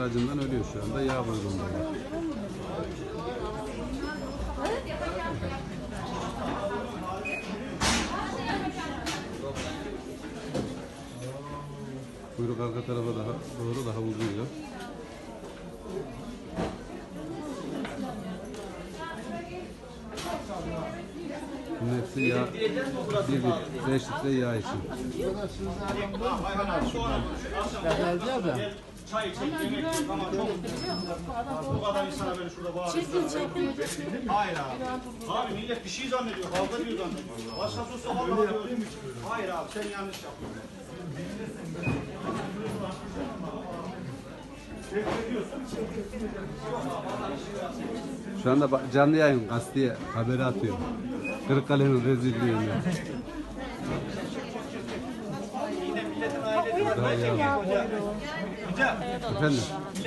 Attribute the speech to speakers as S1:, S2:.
S1: acından ölüyor şu anda. Yağ buyruğunda. Kuyruk arka tarafa daha doğru daha uzuyor. Bunun hepsi yağ, bir, bir, beş litre yağ için.
S2: Geldi ya da.
S3: Çay içecek, yemek yiyecek ama çok bu kadar insana böyle şurada bağırıyor. Hayır abi. Abi millet bir şey zannediyor, kavga diyor zannediyor. Başkası olsa vallahi diyor. Hayır abi sen yanlış yapıyorsun.
S1: Şu anda canlı yayın gazeteye haberi atıyor. Kırıkkale'nin rezilliğini. Daha yağ- Efendim?